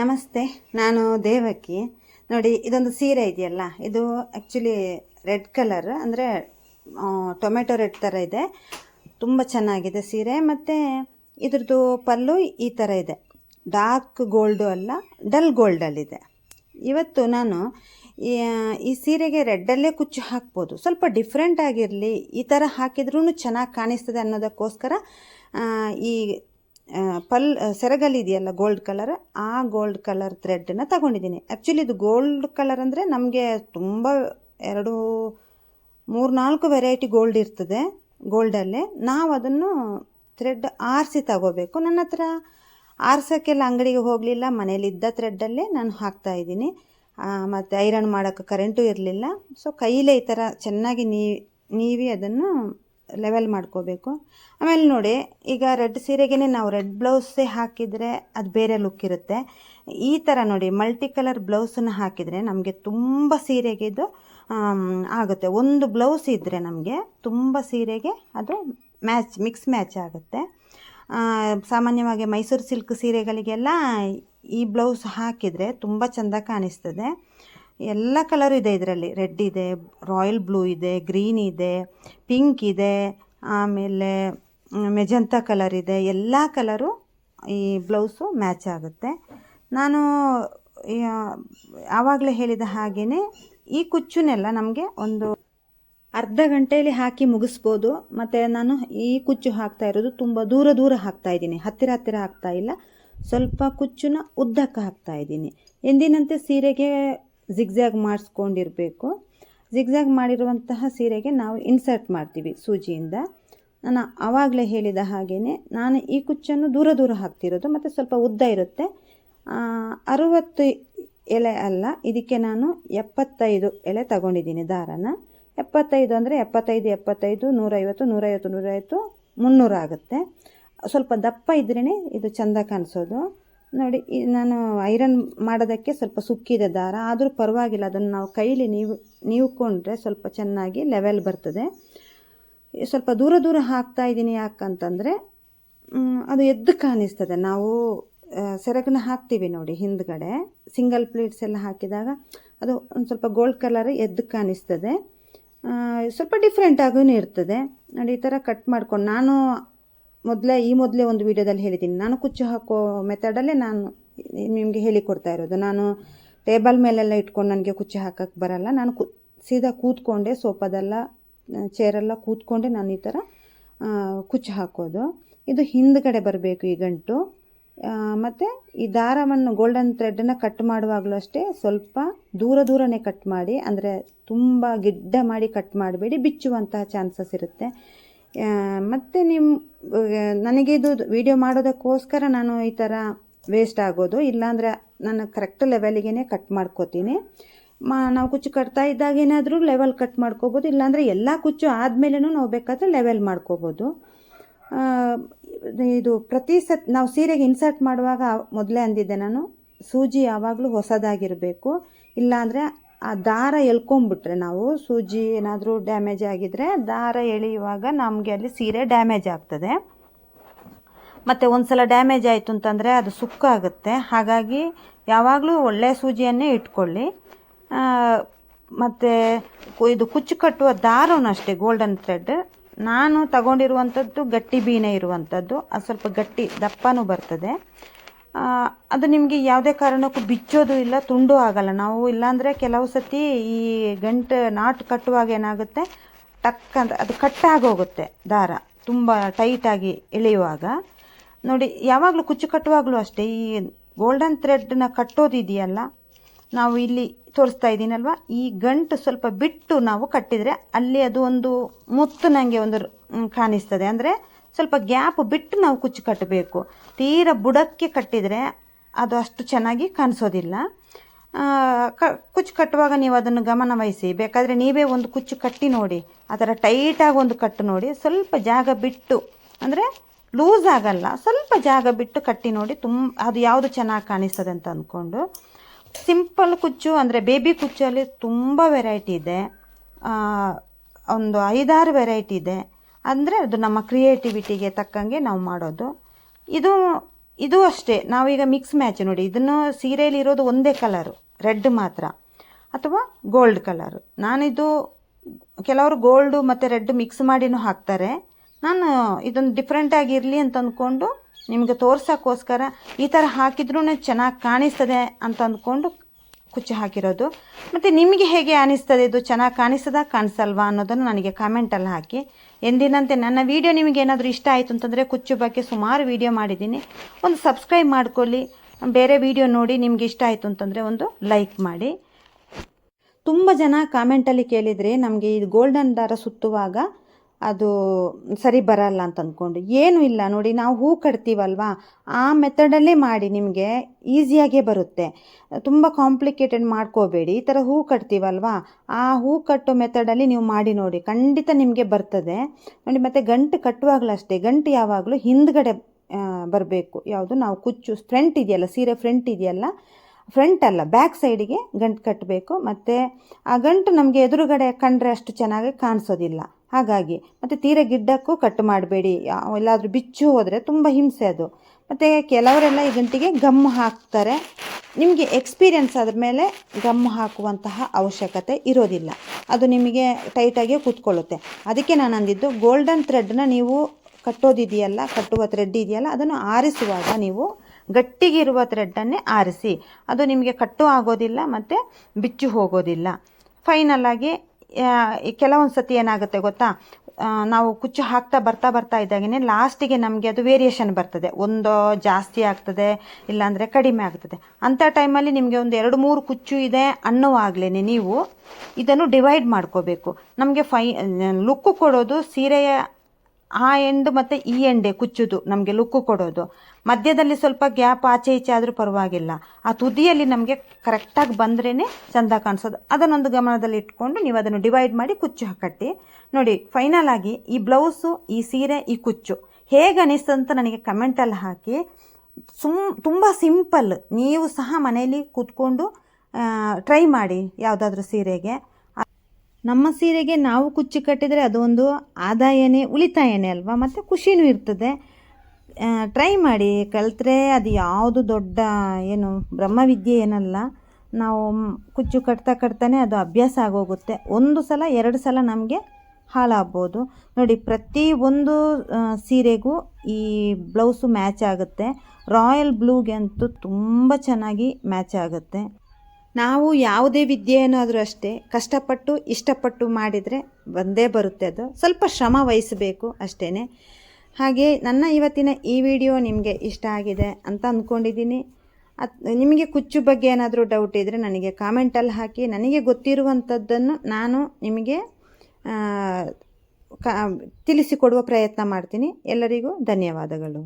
ನಮಸ್ತೆ, ನಾನು ದೇವಕಿ. ನೋಡಿ, ಇದೊಂದು ಸೀರೆ ಇದೆಯಲ್ಲ, ಇದು ಆ್ಯಕ್ಚುಲಿ ರೆಡ್ ಕಲರ್ ಅಂದರೆ ಟೊಮೆಟೊ ರೆಡ್ ಥರ ಇದೆ. ತುಂಬ ಚೆನ್ನಾಗಿದೆ ಸೀರೆ, ಮತ್ತು ಇದ್ರದ್ದು ಪಲ್ಲು ಈ ಥರ ಇದೆ. ಡಾರ್ಕ್ ಗೋಲ್ಡು ಅಲ್ಲ ಡಲ್ ಗೋಲ್ಡಲ್ಲಿದೆ ಇವತ್ತು ನಾನು ಈ ಸೀರೆಗೆ ರೆಡ್ಡಲ್ಲೇ ಕುಚ್ಚು ಹಾಕ್ಬೋದು. ಸ್ವಲ್ಪ ಡಿಫ್ರೆಂಟ್ ಆಗಿರಲಿ, ಈ ಥರ ಹಾಕಿದ್ರೂ ಚೆನ್ನಾಗಿ ಕಾಣಿಸ್ತದೆ ಅನ್ನೋದಕ್ಕೋಸ್ಕರ ಈ ಪಲ್ ಸೆರಗಲ್ಲಿದೆಯಲ್ಲ ಗೋಲ್ಡ್ ಕಲರ್ ಆ ಗೋಲ್ಡ್ ಕಲರ್ ಥ್ರೆಡ್ಡನ್ನು ತಗೊಂಡಿದ್ದೀನಿ. ಆ್ಯಕ್ಚುಲಿ ಇದು ಗೋಲ್ಡ್ ಕಲರ್ ಅಂದರೆ ನಮಗೆ ತುಂಬ ಎರಡು, ಮೂರು, ನಾಲ್ಕು ವೆರೈಟಿ ಗೋಲ್ಡ್ ಇರ್ತದೆ ಗೋಲ್ಡಲ್ಲೇ ನಾವು ಅದನ್ನು ಥ್ರೆಡ್ ಆರಿಸಿ ತಗೋಬೇಕು. ನನ್ನ ಹತ್ರ ಆರ್ಸೋಕ್ಕೆಲ್ಲ ಅಂಗಡಿಗೆ ಹೋಗಲಿಲ್ಲ, ಮನೇಲಿದ್ದ ಥ್ರೆಡ್ಡಲ್ಲೇ ನಾನು ಹಾಕ್ತಾ ಇದ್ದೀನಿ. ಮತ್ತು ಐರನ್ ಮಾಡೋಕ್ಕೆ ಕರೆಂಟು ಇರಲಿಲ್ಲ. ಸೊ ಕೈಲೇ ಈ ಥರ ಚೆನ್ನಾಗಿ ನೀ, ನೀವಿ ಅದನ್ನು ಲೆವೆಲ್ ಮಾಡ್ಕೋಬೇಕು. ಆಮೇಲೆ ನೋಡಿ, ಈಗ ರೆಡ್ ಸೀರೆಗೆ ನಾವು ರೆಡ್ ಬ್ಲೌಸೇ ಹಾಕಿದರೆ ಅದು ಬೇರೆ ಲುಕ್ ಇರುತ್ತೆ. ಈ ಥರ ನೋಡಿ ಮಲ್ಟಿ ಕಲರ್ ಬ್ಲೌಸನ್ನು ಹಾಕಿದರೆ ನಮಗೆ ತುಂಬ ಸೀರೆಗೆ ಇದು ಆಗುತ್ತೆ. ಒಂದು ಬ್ಲೌಸ್ ಇದ್ದರೆ ನಮಗೆ ತುಂಬ ಸೀರೆಗೆ ಅದು ಮ್ಯಾಚ್ ಮಿಕ್ಸ್ ಮ್ಯಾಚ್ ಆಗುತ್ತೆ. ಸಾಮಾನ್ಯವಾಗಿ ಮೈಸೂರು ಸಿಲ್ಕ್ ಸೀರೆಗಳಿಗೆಲ್ಲ ಈ ಬ್ಲೌಸ್ ಹಾಕಿದರೆ ತುಂಬ ಚೆಂದ ಕಾಣಿಸ್ತದೆ. ಎಲ್ಲ ಕಲರ್ ಇದೆ ಇದರಲ್ಲಿ. ರೆಡ್ ಇದೆ ರಾಯಲ್ ಬ್ಲೂ ಇದೆ ಗ್ರೀನ್ ಇದೆ ಪಿಂಕ್ ಇದೆ, ಆಮೇಲೆ ಮೆಜಂತ ಕಲರ್ ಇದೆ. ಎಲ್ಲ ಕಲರು ಈ ಬ್ಲೌಸು ಮ್ಯಾಚ್ ಆಗುತ್ತೆ. ನಾನು ಆವಾಗಲೇ ಹೇಳಿದ ಹಾಗೆಯೇ ಈ ಕುಚ್ಚುನೆಲ್ಲ ನಮಗೆ ಒಂದು ಅರ್ಧ ಗಂಟೆಯಲ್ಲಿ ಹಾಕಿ ಮುಗಿಸ್ಬೋದು. ಮತ್ತು ನಾನು ಈ ಕುಚ್ಚು ಹಾಕ್ತಾ ಇರೋದು ತುಂಬ ದೂರ ದೂರ ಹಾಕ್ತಾ ಇದ್ದೀನಿ. ಹತ್ತಿರ ಹತ್ತಿರ ಹಾಕ್ತಾ ಇಲ್ಲ. ಸ್ವಲ್ಪ ಕುಚ್ಚುನ ಉದ್ದಕ್ಕೆ ಹಾಕ್ತಾ ಇದ್ದೀನಿ. ಎಂದಿನಂತೆ ಸೀರೆಗೆ ಜಿಗ್ಜ್ಯಾಗ್ ಮಾಡಿಸ್ಕೊಂಡಿರಬೇಕು. ಜಿಗ್ಜ್ಯಾಗ್ ಮಾಡಿರುವಂತಹ ಸೀರೆಗೆ ನಾವು ಇನ್ಸರ್ಟ್ ಮಾಡ್ತೀವಿ ಸೂಜಿಯಿಂದ. ನಾನು ಆವಾಗಲೇ ಹೇಳಿದ ಹಾಗೆಯೇ ನಾನು ಈ ಕುಚ್ಚನ್ನು ದೂರ ದೂರ ಹಾಕ್ತಿರೋದು, ಮತ್ತು ಸ್ವಲ್ಪ ಉದ್ದ ಇರುತ್ತೆ. ಅರುವತ್ತು ಎಲೆ ಅಲ್ಲ, ಇದಕ್ಕೆ ನಾನು ಎಪ್ಪತ್ತೈದು ಎಲೆ ತಗೊಂಡಿದ್ದೀನಿ ದಾರನ. ಎಪ್ಪತ್ತೈದು ಅಂದರೆ ಎಪ್ಪತ್ತೈದು ಎಪ್ಪತ್ತೈದು, ನೂರೈವತ್ತು ನೂರೈವತ್ತು ನೂರೈವತ್ತು, ಮುನ್ನೂರು ಆಗುತ್ತೆ. ಸ್ವಲ್ಪ ದಪ್ಪ ಇದ್ರೇ ಇದು ಚೆಂದ ಕಾಣಿಸೋದು. ನೋಡಿ ನಾನು ಐರನ್ ಮಾಡೋದಕ್ಕೆ ಸ್ವಲ್ಪ ಸುಕ್ಕಿದೆ ದಾರ. ಆದರೂ ಪರವಾಗಿಲ್ಲ, ಅದನ್ನು ನಾವು ಕೈಲಿ ನೀವು, ನೀವ್ಕೊಂಡ್ರೆ ಸ್ವಲ್ಪ ಚೆನ್ನಾಗಿ ಲೆವೆಲ್ ಬರ್ತದೆ. ಸ್ವಲ್ಪ ದೂರ ದೂರ ಹಾಕ್ತಾ ಇದ್ದೀನಿ ಯಾಕಂತಂದರೆ ಅದು ಎದ್ದು ಕಾಣಿಸ್ತದೆ. ನಾವು ಸೆರಗನ್ನ ಹಾಕ್ತೀವಿ ನೋಡಿ, ಹಿಂದ್ಗಡೆ. ಸಿಂಗಲ್ ಪ್ಲೇಟ್ಸ್ ಎಲ್ಲ ಹಾಕಿದಾಗ ಅದು ಒಂದು ಸ್ವಲ್ಪ ಗೋಲ್ಡ್ ಕಲರ್ ಎದ್ದು ಕಾಣಿಸ್ತದೆ. ಸ್ವಲ್ಪ ಡಿಫ್ರೆಂಟ್ ಆಗೂ ಇರ್ತದೆ. ನೋಡಿ, ಈ ಥರ ಕಟ್ ಮಾಡ್ಕೊಂಡು ನಾನು ಮೊದಲೇ, ಈ ಮೊದಲೇ ಒಂದು ವಿಡಿಯೋದಲ್ಲಿ ಹೇಳಿದ್ದೀನಿ. ನಾನು ಕುಚ್ಚು ಹಾಕೋ ಮೆಥಡಲ್ಲೇ ನಾನು ನಿಮಗೆ ಹೇಳಿಕೊಡ್ತಾ ಇರೋದು. ನಾನು ಟೇಬಲ್ ಮೇಲೆಲ್ಲ ಇಟ್ಕೊಂಡು ನನಗೆ ಕುಚ್ಚು ಹಾಕಕ್ಕೆ ಬರಲ್ಲ. ನಾನು ಕು, ಸೀದಾ ಕೂತ್ಕೊಂಡೆ, ಸೋಫಾದೆಲ್ಲ ಚೇರೆಲ್ಲ ಕೂತ್ಕೊಂಡೆ ನಾನು ಈ ಥರ ಕುಚ್ಚು ಹಾಕೋದು. ಇದು ಹಿಂದ್ಗಡೆ ಬರಬೇಕು ಈ ಗಂಟು. ಮತ್ತು ಈ ದಾರವನ್ನು ಗೋಲ್ಡನ್ ಥ್ರೆಡನ್ನು ಕಟ್ ಮಾಡುವಾಗಲೂ ಅಷ್ಟೇ ಸ್ವಲ್ಪ ದೂರ ದೂರನೇ ಕಟ್ ಮಾಡಿ, ಅಂದರೆ ತುಂಬ ಗಿಡ್ಡ ಮಾಡಿ ಕಟ್ ಮಾಡಬೇಡಿ, ಬಿಚ್ಚುವಂತಹ ಚಾನ್ಸಸ್ ಇರುತ್ತೆ. ಮತ್ತು ನಿಮ್ಮ ನನಗೆ ಇದು ವಿಡಿಯೋ ಮಾಡೋದಕ್ಕೋಸ್ಕರ ನಾನು ಈ ಥರ ವೇಸ್ಟ್ ಆಗೋದು. ಇಲ್ಲಾಂದರೆ ನಾನು ಕರೆಕ್ಟ್ ಲೆವೆಲಿಗೆ ಕಟ್ ಮಾಡ್ಕೋತೀನಿ. ಮಾ, ನಾವು ಕುಚ್ಚು ಕಟ್ತಾ ಇದ್ದಾಗ ಏನಾದರೂ ಲೆವೆಲ್ ಕಟ್ ಮಾಡ್ಕೋಬೋದು. ಇಲ್ಲಾಂದರೆ ಎಲ್ಲ ಕುಚ್ಚು ಆದಮೇಲೂ ನಾವು ಬೇಕಾದರೆ ಲೆವೆಲ್ ಮಾಡ್ಕೋಬೋದು. ಇದು ಪ್ರತಿ ಸತ್, ನಾವು ಸೀರೆಗೆ ಇನ್ಸರ್ಟ್ ಮಾಡುವಾಗ ಮೊದಲೇ ಅಂದಿದ್ದೆ ನಾನು, ಸೂಜಿ ಯಾವಾಗಲೂ ಹೊಸದಾಗಿರಬೇಕು. ಇಲ್ಲಾಂದರೆ ಆ ದಾರ ಎಳ್ಕೊಂಬಿಟ್ರೆ ನಾವು ಸೂಜಿ ಏನಾದರೂ ಡ್ಯಾಮೇಜ್ ಆಗಿದ್ರೆ ದಾರ ಎಳೆಯುವಾಗ ನಮಗೆ ಅಲ್ಲಿ ಸೀರೆ ಡ್ಯಾಮೇಜ್ ಆಗ್ತದೆ. ಮತ್ತು ಒಂದು ಸಲ ಡ್ಯಾಮೇಜ್ ಆಯಿತು ಅಂತಂದರೆ ಅದು ಸುಕ್ಕಾಗುತ್ತೆ ಹಾಗಾಗಿ ಯಾವಾಗಲೂ ಒಳ್ಳೆಯ ಸೂಜಿಯನ್ನೇ ಇಟ್ಕೊಳ್ಳಿ. ಮತ್ತು ಇದು ಕುಚ್ಚು ಕಟ್ಟುವ ದಾರವೂ ಅಷ್ಟೇ ಗೋಲ್ಡನ್ ಥ್ರೆಡ್ ನಾನು ತಗೊಂಡಿರುವಂಥದ್ದು ಗಟ್ಟಿ ಬೀನೆ ಇರುವಂಥದ್ದು. ಅದು ಸ್ವಲ್ಪ ಗಟ್ಟಿ ದಪ್ಪನೂ ಬರ್ತದೆ. ಅದು ನಿಮಗೆ ಯಾವುದೇ ಕಾರಣಕ್ಕೂ ಬಿಚ್ಚೋದು ಇಲ್ಲ, ತುಂಡು ಆಗಲ್ಲ. ನಾವು ಇಲ್ಲಾಂದರೆ ಕೆಲವು ಸತಿ ಈ ಗಂಟು ನಾಟ್ ಕಟ್ಟುವಾಗ ಏನಾಗುತ್ತೆ, ಟಕ್ ಅಂತ, ಅದು ಕಟ್ಟಾಗೋಗುತ್ತೆ ದಾರ, ತುಂಬ ಟೈಟಾಗಿ ಎಳೆಯುವಾಗ. ನೋಡಿ, ಯಾವಾಗಲೂ ಕುಚ್ಚು ಕಟ್ಟುವಾಗಲೂ ಅಷ್ಟೇ, ಈ ಗೋಲ್ಡನ್ ಥ್ರೆಡ್ನ ಕಟ್ಟೋದಿದೆಯಲ್ಲ, ನಾವು ಇಲ್ಲಿ ತೋರಿಸ್ತಾ ಇದ್ದೀನಲ್ವ? ಈ ಗಂಟು ಸ್ವಲ್ಪ ಬಿಟ್ಟು ನಾವು ಕಟ್ಟಿದರೆ, ಅಲ್ಲಿ ಅದು ಒಂದು ಮುತ್ತು ನನಗೆ ಒಂದು ಕಾಣಿಸ್ತದೆ. ಅಂದರೆ ಸ್ವಲ್ಪ ಗ್ಯಾಪ್ ಬಿಟ್ಟು ನಾವು ಕುಚ್ಚು ಕಟ್ಟಬೇಕು. ತೀರ ಬುಡಕ್ಕೆ ಕಟ್ಟಿದರೆ ಅದು ಅಷ್ಟು ಚೆನ್ನಾಗಿ ಕಾಣಿಸೋದಿಲ್ಲ. ಕ, ಕುಚ್ಚು ಕಟ್ಟುವಾಗ ನೀವು ಅದನ್ನು ಗಮನ ವಹಿಸಿ. ಬೇಕಾದರೆ ನೀವೇ ಒಂದು ಕುಚ್ಚು ಕಟ್ಟಿ ನೋಡಿ, ಆ ಥರ ಟೈಟಾಗಿ ಒಂದು ಕಟ್ಟು ನೋಡಿ, ಸ್ವಲ್ಪ ಜಾಗ ಬಿಟ್ಟು, ಅಂದರೆ ಲೂಸ್ ಆಗಲ್ಲ, ಸ್ವಲ್ಪ ಜಾಗ ಬಿಟ್ಟು ಕಟ್ಟಿ ನೋಡಿ ತುಂಬ ಅದು ಯಾವುದು ಚೆನ್ನಾಗಿ ಕಾಣಿಸ್ತದೆ ಅಂತ ಅಂದ್ಕೊಂಡು. ಸಿಂಪಲ್ ಕುಚ್ಚು ಅಂದರೆ ಬೇಬಿ ಕುಚ್ಚಲ್ಲಿ ತುಂಬ ವೆರೈಟಿ ಇದೆ. ಒಂದು ಐದಾರು ವೆರೈಟಿ ಇದೆ. ಅಂದರೆ ಅದು ನಮ್ಮ ಕ್ರಿಯೇಟಿವಿಟಿಗೆ ತಕ್ಕಂಗೆ ನಾವು ಮಾಡೋದು. ಇದು ಇದು ಅಷ್ಟೇ. ನಾವೀಗ ಮಿಕ್ಸ್ ಮ್ಯಾಚ್ ನೋಡಿ. ಇದನ್ನು ಸೀರೆಯಲ್ಲಿ ಇರೋದು ಒಂದೇ ಕಲರು. ರೆಡ್ ಮಾತ್ರ. ಅಥವಾ ಗೋಲ್ಡ್ ಕಲರು. ನಾನಿದು ಕೆಲವರು ಗೋಲ್ಡು ಮತ್ತು ರೆಡ್ ಮಿಕ್ಸ್ ಮಾಡಿನೂ ಹಾಕ್ತಾರೆ. ನಾನು ಇದೊಂದು ಡಿಫ್ರೆಂಟಾಗಿ ಇರಲಿ ಅಂತ ಅಂದ್ಕೊಂಡು ನಿಮಗೆ ತೋರ್ಸೋಕ್ಕೋಸ್ಕರ ಈ ಥರ ಹಾಕಿದ್ರೂ ಚೆನ್ನಾಗಿ ಕಾಣಿಸ್ತದೆ ಅಂತ ಅಂದ್ಕೊಂಡು ಕುಚ್ಚು ಹಾಕಿರೋದು. ಮತ್ತು ನಿಮಗೆ ಹೇಗೆ ಅನಿಸ್ತದೆ? ಇದು ಚೆನ್ನಾಗಿ ಕಾಣಿಸ್ತದಾ, ಕಾಣಿಸಲ್ವಾ ಅನ್ನೋದನ್ನು ನನಗೆ ಕಾಮೆಂಟಲ್ಲಿ ಹಾಕಿ. ಎಂದಿನಂತೆ ನನ್ನ ವಿಡಿಯೋ ನಿಮಗೆ ಏನಾದರೂ ಇಷ್ಟ ಆಯಿತು ಅಂತಂದರೆ ಕುಚ್ಚು ಬಗ್ಗೆ ಸುಮಾರು ವಿಡಿಯೋ ಮಾಡಿದ್ದೀನಿ. ಒಂದು ಸಬ್ಸ್ಕ್ರೈಬ್ ಮಾಡ್ಕೊಳ್ಳಿ. ಬೇರೆ ವಿಡಿಯೋ ನೋಡಿ ನಿಮ್ಗೆ ಇಷ್ಟ ಆಯಿತು ಅಂತಂದರೆ ಒಂದು ಲೈಕ್ ಮಾಡಿ. ತುಂಬ ಜನ ಕಾಮೆಂಟಲ್ಲಿ ಕೇಳಿದರೆ ನಮಗೆ ಇದು ಗೋಲ್ಡನ್ ದಾರ ಸುತ್ತುವಾಗ ಅದು ಸರಿ ಬರಲ್ಲ ಅಂತ ಅಂದ್ಕೊಂಡು ಏನೂ ಇಲ್ಲ ನೋಡಿ, ನಾವು ಹೂ ಕಟ್ತೀವಲ್ವಾ? ಆ ಮೆಥಡಲ್ಲೇ ಮಾಡಿ ನಿಮಗೆ ಈಸಿಯಾಗೇ ಬರುತ್ತೆ. ತುಂಬ ಕಾಂಪ್ಲಿಕೇಟೆಡ್ ಮಾಡ್ಕೋಬೇಡಿ. ಈ ಥರ ಹೂ ಕಟ್ತೀವಲ್ವಾ? ಆ ಹೂ ಕಟ್ಟೋ ಮೆಥಡಲ್ಲಿ ನೀವು ಮಾಡಿ ನೋಡಿ. ಖಂಡಿತ ನಿಮಗೆ ಬರ್ತದೆ. ನೋಡಿ, ಮತ್ತು ಗಂಟು ಕಟ್ಟುವಾಗಲೂ ಅಷ್ಟೇ ಗಂಟು ಯಾವಾಗಲೂ ಹಿಂದ್ಗಡೆ ಬರಬೇಕು. ಯಾವುದು? ನಾವು ಕುಚ್ಚು, ಫ್ರಂಟ್ ಇದೆಯಲ್ಲ, ಸೀರೆ ಫ್ರಂಟ್ ಇದೆಯಲ್ಲ, ಫ್ರಂಟ್ ಅಲ್ಲ, ಬ್ಯಾಕ್ ಸೈಡಿಗೆ ಗಂಟು ಕಟ್ಟಬೇಕು. ಮತ್ತು ಆ ಗಂಟು ನಮಗೆ ಎದುರುಗಡೆ ಕಂಡ್ರೆ ಅಷ್ಟು ಚೆನ್ನಾಗಿ ಕಾಣಿಸೋದಿಲ್ಲ. ಹಾಗಾಗಿ, ಮತ್ತು ತೀರ ಗಿಡ್ಡಕ್ಕೂ ಕಟ್ ಮಾಡಬೇಡಿ. ಎಲ್ಲಾದರೂ ಬಿಚ್ಚು ಹೋದರೆ ತುಂಬ ಹಿಂಸೆ ಅದು. ಮತ್ತು ಕೆಲವರೆಲ್ಲ ಈ ಗಂಟಿಗೆ ಗಮ್ ಹಾಕ್ತಾರೆ. ನಿಮಗೆ ಎಕ್ಸ್ಪೀರಿಯನ್ಸ್ ಆದ ಮೇಲೆ ಗಮ್ ಹಾಕುವಂತಹ ಅವಶ್ಯಕತೆ ಇರೋದಿಲ್ಲ. ಅದು ನಿಮಗೆ ಟೈಟಾಗಿ ಕೂತ್ಕೊಳ್ಳುತ್ತೆ. ಅದಕ್ಕೆ ನಾನು ಅಂದಿದ್ದು ಗೋಲ್ಡನ್ ಥ್ರೆಡ್ನ ನೀವು ಕಟ್ಟೋದಿದೆಯಲ್ಲ, ಕಟ್ಟುವ ಥ್ರೆಡ್ ಇದೆಯಲ್ಲ, ಅದನ್ನು ಆರಿಸುವಾಗ ನೀವು ಗಟ್ಟಿಗಿರುವ ಥ್ರೆಡ್ಡನ್ನೇ ಆರಿಸಿ. ಅದು ನಿಮಗೆ ಕಟ್ಟು ಆಗೋದಿಲ್ಲ, ಮತ್ತು ಬಿಚ್ಚು ಹೋಗೋದಿಲ್ಲ. ಫೈನಲ್ ಆಗಿ ಕೆಲವೊಂದು ಸತಿ ಏನಾಗುತ್ತೆ ಗೊತ್ತಾ? ನಾವು ಕುಚ್ಚು ಹಾಕ್ತಾ ಬರ್ತಾ ಬರ್ತಾ ಇದ್ದಾಗೇ ಲಾಸ್ಟಿಗೆ ನಮಗೆ ಅದು ವೇರಿಯೇಷನ್ ಬರ್ತದೆ. ಒಂದು ಜಾಸ್ತಿ ಆಗ್ತದೆ, ಇಲ್ಲಾಂದರೆ ಕಡಿಮೆ ಆಗ್ತದೆ. ಅಂಥ ಟೈಮಲ್ಲಿ ನಿಮಗೆ ಒಂದು ಎರಡು ಮೂರು ಕುಚ್ಚು ಇದೆ ಅನ್ನುವಾಗಲೇ ನೀವು ಇದನ್ನು ಡಿವೈಡ್ ಮಾಡ್ಕೋಬೇಕು. ನಮಗೆ ಫೈ ಲುಕ್ಕು ಕೊಡೋದು ಸೀರೆಯ ಆ ಎಂಡ್ ಮತ್ತು ಈ ಎಂಡೆ ಕುಚ್ಚುದು, ನಮಗೆ ಲುಕ್ಕು ಕೊಡೋದು. ಮಧ್ಯದಲ್ಲಿ ಸ್ವಲ್ಪ ಗ್ಯಾಪ್ ಆಚೆ ಈಚೆ ಆದರೂ ಪರವಾಗಿಲ್ಲ. ಆ ತುದಿಯಲ್ಲಿ ನಮಗೆ ಕರೆಕ್ಟಾಗಿ ಬಂದ್ರೇ ಚೆಂದ ಕಾಣಿಸೋದು. ಅದನ್ನೊಂದು ಗಮನದಲ್ಲಿ ಇಟ್ಕೊಂಡು ನೀವು ಅದನ್ನು ಡಿವೈಡ್ ಮಾಡಿ ಕುಚ್ಚು ಹಾಕಟ್ಟಿ. ನೋಡಿ ಫೈನಲ್ ಆಗಿ ಈ ಬ್ಲೌಸು ಈ ಸೀರೆ, ಈ ಕುಚ್ಚು. ಹೇಗೆ ಅನಿಸ್ತು ಅಂತ ನನಗೆ ಕಮೆಂಟಲ್ಲಿ ಹಾಕಿ. ಸುಮ್, ತುಂಬ ಸಿಂಪಲ್ ನೀವು ಸಹ ಮನೆಯಲ್ಲಿ ಕೂತ್ಕೊಂಡು ಟ್ರೈ ಮಾಡಿ ಯಾವುದಾದ್ರೂ ಸೀರೆಗೆ. ನಮ್ಮ ಸೀರೆಗೆ ನಾವು ಕುಚ್ಚು ಕಟ್ಟಿದರೆ ಅದೊಂದು ಆದಾಯನೇ, ಉಳಿತಾಯನೇ ಅಲ್ವಾ? ಮತ್ತು ಖುಷಿನೂ ಇರ್ತದೆ. ಟ್ರೈ ಮಾಡಿ ಕಲಿತ್ರೆ ಅದು ಯಾವುದು ದೊಡ್ಡ, ಏನು, ಬ್ರಹ್ಮವಿದ್ಯೆ ಏನಲ್ಲ. ನಾವು ಕುಚ್ಚು ಕಟ್ತಾ ಕಟ್ತಾನೆ ಅದು ಅಭ್ಯಾಸ ಆಗೋಗುತ್ತೆ. ಒಂದು ಸಲ, ಎರಡು ಸಲ ನಮಗೆ ಹಾಳಾಗ್ಬೋದು. ನೋಡಿ, ಪ್ರತಿ ಒಂದು ಸೀರೆಗೂ ಈ ಬ್ಲೌಸು ಮ್ಯಾಚ್ ಆಗುತ್ತೆ. ರಾಯಲ್ ಬ್ಲೂಗೆ ಅಂತೂ ತುಂಬ ಚೆನ್ನಾಗಿ ಮ್ಯಾಚ್ ಆಗುತ್ತೆ. ನಾವು ಯಾವುದೇ ವಿದ್ಯೆಯನ್ನಾದರೂ ಅಷ್ಟೇ ಕಷ್ಟಪಟ್ಟು, ಇಷ್ಟಪಟ್ಟು ಮಾಡಿದರೆ ಬಂದೇ ಬರುತ್ತೆ ಅದು. ಸ್ವಲ್ಪ ಶ್ರಮ ವಹಿಸಬೇಕು ಅಷ್ಟೇ ಹಾಗೆ ನನ್ನ ಇವತ್ತಿನ ಈ ವಿಡಿಯೋ ನಿಮಗೆ ಇಷ್ಟ ಆಗಿದೆ ಅಂತ ಅಂದ್ಕೊಂಡಿದ್ದೀನಿ. ಅದು, ನಿಮಗೆ ಕುಚ್ಚು ಬಗ್ಗೆ ಏನಾದರೂ ಡೌಟ್ ಇದ್ದರೆ ನನಗೆ ಕಾಮೆಂಟಲ್ಲಿ ಹಾಕಿ. ನನಗೆ ಗೊತ್ತಿರುವಂಥದ್ದನ್ನು ನಾನು ನಿಮಗೆ ಕ, ತಿಳಿಸಿಕೊಡುವ ಪ್ರಯತ್ನ ಮಾಡ್ತೀನಿ. ಎಲ್ಲರಿಗೂ ಧನ್ಯವಾದಗಳು.